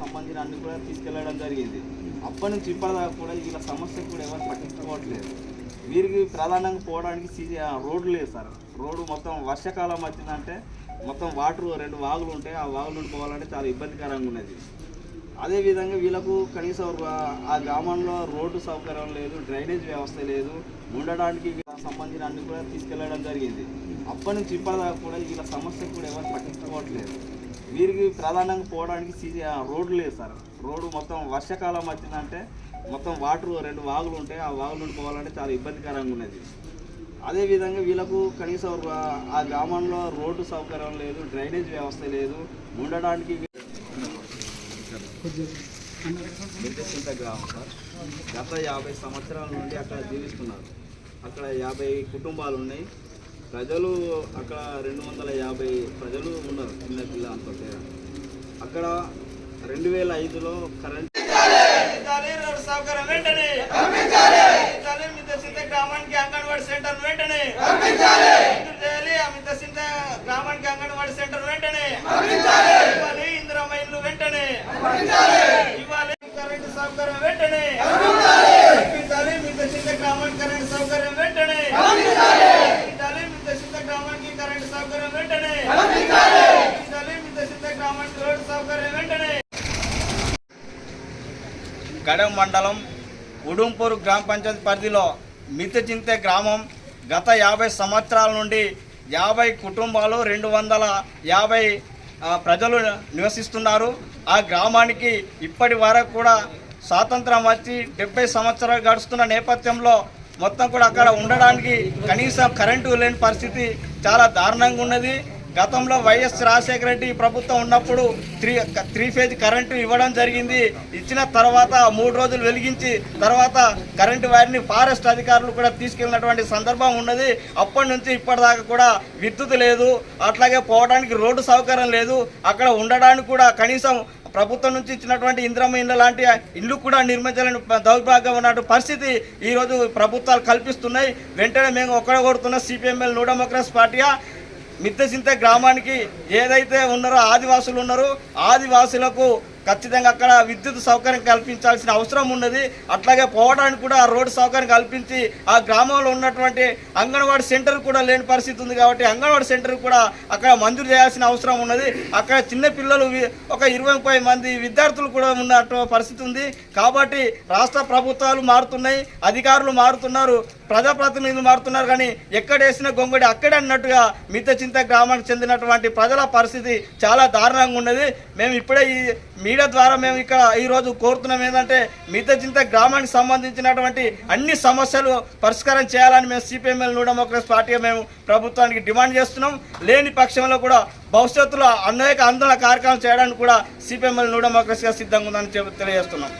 సంబంధించిన అన్ని కూడా తీసుకెళ్ళడం జరిగింది. అప్పటి నుంచి ఇప్పటిదాకా కూడా ఇలా సమస్య కూడా ఎవరు పట్టించుకోవట్లేదు. వీరికి ప్రధానంగా పోవడానికి సీజీ రోడ్లు లేదు సార్. రోడ్డు మొత్తం వర్షాకాలం వచ్చిందంటే మొత్తం వాటర్ రెండు వాగులు ఉంటాయి. ఆ వాగులు ఉండిపోవాలంటే చాలా ఇబ్బందికరంగా ఉన్నది. అదేవిధంగా వీళ్ళకు కనీసం ఆ గ్రామంలో రోడ్డు సౌకర్యం లేదు డ్రైనేజ్ వ్యవస్థ లేదు. ఉండడానికి సంబంధించిన అన్ని కూడా తీసుకెళ్ళడం జరిగింది. అప్పటి నుంచి ఇప్పటిదాకా కూడా ఇలా సమస్య కూడా ఎవరు పట్టించుకోవట్లేదు. వీరికి ప్రధానంగా పోవడానికి సీజీ రోడ్డు లేదు సార్. రోడ్డు మొత్తం వర్షాకాలం వచ్చిందంటే మొత్తం వాటర్ రెండు వాగులు ఉంటాయి ఆ వాగులు నుండి పోవాలంటే చాలా ఇబ్బందికరంగా ఉన్నది. అదేవిధంగా వీళ్ళకు కనీసం ఆ- గ్రామంలో రోడ్డు సౌకర్యం లేదు డ్రైనేజ్ వ్యవస్థ లేదు. ఉండడానికి మిద్దెసింత గ్రామం సార్. గత యాభై సంవత్సరాల నుండి అక్కడ జీవిస్తున్నారు. అక్కడ యాభై కుటుంబాలు ఉన్నాయి. ప్రజలు అక్కడ రెండు వందల యాభై ప్రజలు ఉన్నారు చిన్న పిల్ల అంత పేరు అక్కడ రెండు వేల ఐదులో కరెంట్ గ్రామానికి అంగన్వాడీ సెంటర్ వెంటనే. చేయాలి? గ్రామానికి అంగన్వాడీ సెంటర్ వెంటనే. ఇవ్వాలి ఇందిరమ్మ ఇల్లు వెంటనే ఇవ్వాలి కరెంటు సౌకర్యం వెంటనే పంపించాలి మిద్దసింత గ్రామానికి కరెంటు సౌకర్యం వెంటనే పంపించాలి మిద్దసింత గ్రామానికి కరెంటు సౌకర్యం వెంటనే పంపించాలి మిద్దసింత గ్రామానికి రోడ్డు సౌకర్యం వెంటనే గడెం మండలం ఉడుంపూరు గ్రామ పంచాయతీ పరిధిలో మితిచింతే గ్రామం. గత యాభై సంవత్సరాల నుండి యాభై కుటుంబాలు రెండు వందల యాభై ప్రజలు నివసిస్తున్నారు. ఆ గ్రామానికి ఇప్పటి వరకు కూడా స్వాతంత్రం వచ్చి డెబ్బై సంవత్సరాలు గడుస్తున్న నేపథ్యంలో మొత్తం కూడా అక్కడ ఉండడానికి కనీసం కరెంటు లేని పరిస్థితి చాలా దారుణంగా ఉన్నది. గతంలో వైఎస్ రాజశేఖర రెడ్డి ప్రభుత్వం ఉన్నప్పుడు త్రీ త్రీ ఫేజ్ కరెంటు ఇవ్వడం జరిగింది. ఇచ్చిన తర్వాత మూడు రోజులు వెలిగించి తర్వాత కరెంటు వైర్ని ఫారెస్ట్ అధికారులు కూడా తీసుకెళ్ళినటువంటి సందర్భం ఉన్నది. అప్పటి నుంచి ఇప్పటిదాకా కూడా విద్యుత్ లేదు. అట్లాగే పోవడానికి రోడ్డు సౌకర్యం లేదు. అక్కడ ఉండడానికి కూడా కనీసం ప్రభుత్వం నుంచి ఇచ్చినటువంటి ఇంద్రమ్మ ఇండ్ల లాంటి ఇల్లు కూడా నిర్మించాలని దౌర్భాగ్యం ఉన్నటువంటి పరిస్థితి ఈరోజు ప్రభుత్వాలు కల్పిస్తున్నాయి. వెంటనే మేము ఒక్కడ కొడుతున్న సిపిఎంఎల్ న్యూ డెమోక్రస్ పార్టీగా మిద్దసింత గ్రామానికి ఏదైతే ఉన్నారో ఆదివాసులు ఉన్నారో ఆదివాసులకు ఖచ్చితంగా అక్కడ విద్యుత్ సౌకర్యం కల్పించాల్సిన అవసరం ఉన్నది. అట్లాగే పోవడానికి కూడా ఆ రోడ్డు సౌకర్యం కల్పించి ఆ గ్రామంలో ఉన్నటువంటి అంగన్వాడీ సెంటర్ కూడా లేని పరిస్థితి ఉంది కాబట్టి అంగన్వాడీ సెంటర్ కూడా అక్కడ మంజూరు చేయాల్సిన అవసరం ఉన్నది. అక్కడ చిన్న పిల్లలు ఒక ఇరవై ముప్పై మంది విద్యార్థులు కూడా ఉన్నట్టు పరిస్థితి ఉంది. కాబట్టి రాష్ట్ర ప్రభుత్వాలు మారుతున్నాయి అధికారులు మారుతున్నారు ప్రజాప్రతినిధులు మారుతున్నారు కానీ ఎక్కడేసిన గొంగడి అక్కడే అన్నట్టుగా మిత చింత గ్రామానికి చెందినటువంటి ప్రజల పరిస్థితి చాలా దారుణంగా ఉన్నది. మేము ఇప్పుడే ఈ మీడియా ద్వారా మేము ఇక్కడ ఈరోజు కోరుతున్నాం ఏంటంటే మిగతా చింత గ్రామానికి సంబంధించినటువంటి అన్ని సమస్యలు పరిష్కారం చేయాలని మేము సిపిఎంఎల్ న్యూ డెమోక్రసీ పార్టీగా మేము ప్రభుత్వానికి డిమాండ్ చేస్తున్నాం. లేని పక్షంలో కూడా భవిష్యత్తులో అనేక ఆందోళన కార్యక్రమం చేయడానికి కూడా సిపిఎంఎల్ న్యూ డెమోక్రసీగా సిద్ధంగా ఉందని తెలియజేస్తున్నాం.